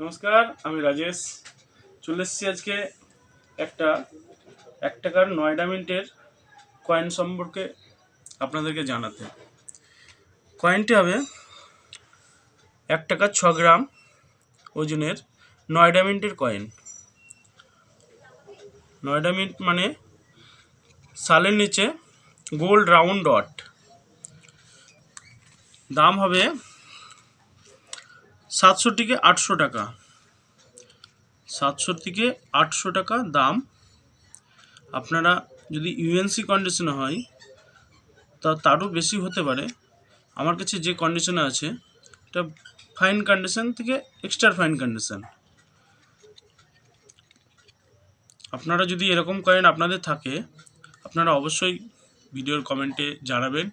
নমস্কার, আমি রাজেশ। চলে এসেছি আজকে একটা, এক টাকার নয়ডা মিন্টের কয়েন সম্পর্কে আপনাদেরকে জানাতে। কয়েনটি হবে এক টাকা ছ গ্রাম ওজনের নয়ডা মিন্টের কয়েন নয়ডা মিন্ট মানে সালের নিচে গোল্ড রাউন্ড ডট দাম হবে সাতশো থেকে আটশো টাকা। সাতশো থেকে আটশো টাকা দাম। আপনারা যদি ইউএনসি কন্ডিশনে হয়, তা তারও বেশি হতে পারে। আমার কাছে যে কন্ডিশনে আছে, এটা ফাইন কন্ডিশন থেকে এক্সট্রা ফাইন কন্ডিশন আপনারা যদি এরকম কয়েন আপনাদের থাকে, আপনারা অবশ্যই ভিডিওর কমেন্টে জানাবেন।